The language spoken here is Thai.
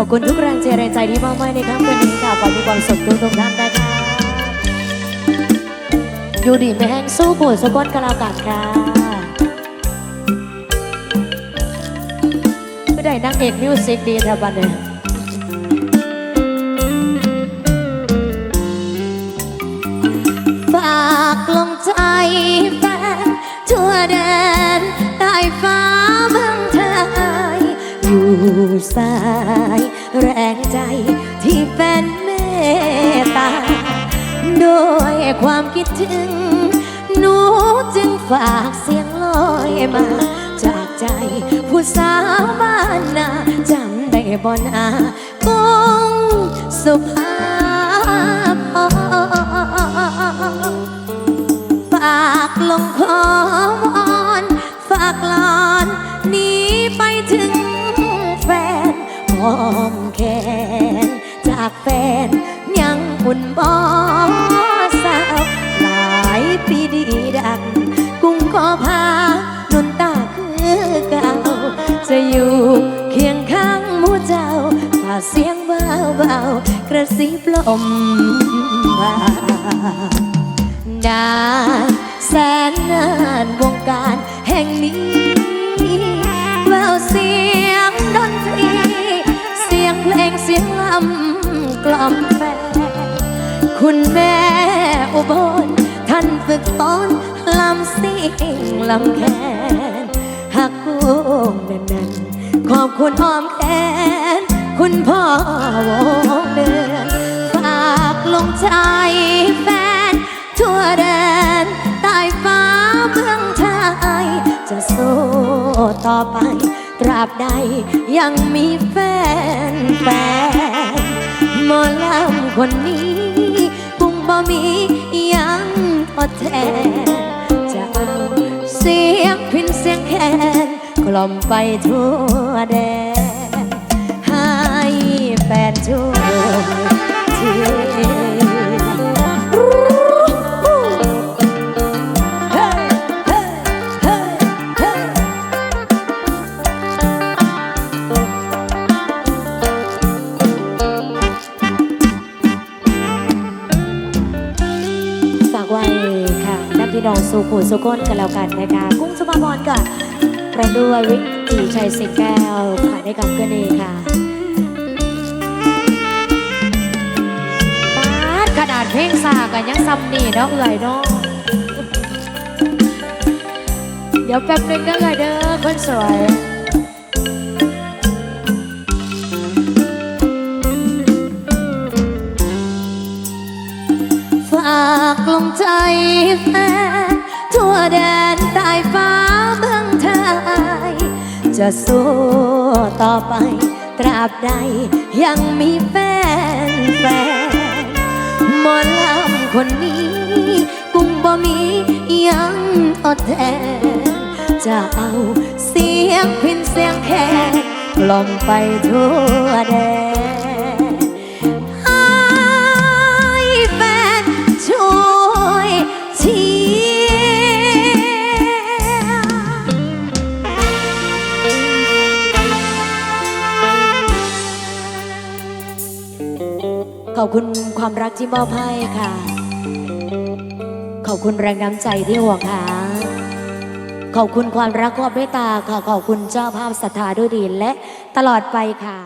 อบคุณทุกแรงใจแรงใจที่มอบให้ในค่ำคืนนี้ค่ะขอให้มีความสุขทุกทุกท่านนะคะอยู่ดีไม่แห้งสู้ปวดสะก้นกะลากันค่ะไม่ได้นักเอกมิวสิกดีแถวบ้านเนี่ยฝากลงใจแฟนทั่วแดนใต้ฟ้า อยู่สาย แรงใจที่แฟนเมตตาด้วยความคิดถึง หนูจึงฝากเสียงลอยมา จากใจผู้สาวบ้านนาจำได้บ่นาก้งสุภา หอมแขนจากแฟนยังอุ่นบ่สาวหลายปีดีดัก กุ้งก็พานนตาคือเก่า จะอยู่เคียงข้างมู่เจ้าฝากเสียงเบาเบาๆกระซิบลมบานาแสนนานวงการแห่งนี้ำกล่อมแฟ คุณแม่อุบลท่านฝึกตอนลำสิ่งลำแคนหักกุ้งนั้นนั้น ขอบคุณอ้อมแขน คุณพ่อวงเดือนฝากลงใจแฟน ทั่วแดนใต้ฟ้าเมืองไทย จะสู้ต่อไป ตราบใดยังมีแฟนแฟน มอลำคนนี้คงบ่มียังทดแทนจะเอาเสียงพินเสียงแคนกล่อมไปทั่วแดนให้แฟนช่ว พี่น้องสุขุสุก้นกันแล้วกันนะคะกุ้งสุภาพรก่อนประด้วยวิถีชัยสิงแก้วผ่านในกำกันเกนีค่ะปาดขนาดเพลงสากันยังซ้ำนี่เนาะเอื่อยเนาะเดี๋ยวแป๊บนึงนะเอื่อยเด้อคนสวยากลงใจแฟนทั่วแดนใต้ฟ้าเมืองไทย จะสู้ต่อไป ตราบใดยังมีแฟนแฟนหมอลำคนนี้ กุ้งบ่มียังทดแทนจะเอาเสียงพินเสียงแคนกล่อมไปทั่วแดน ขอบคุณความรักที่มอบให้ค่ะ ขอบคุณแรงน้ำใจที่ห่วงหา ขอบคุณความรักความเมตตาค่ะ ขอบคุณเจ้าภาพศรัทธาด้วยดีและตลอดไปค่ะ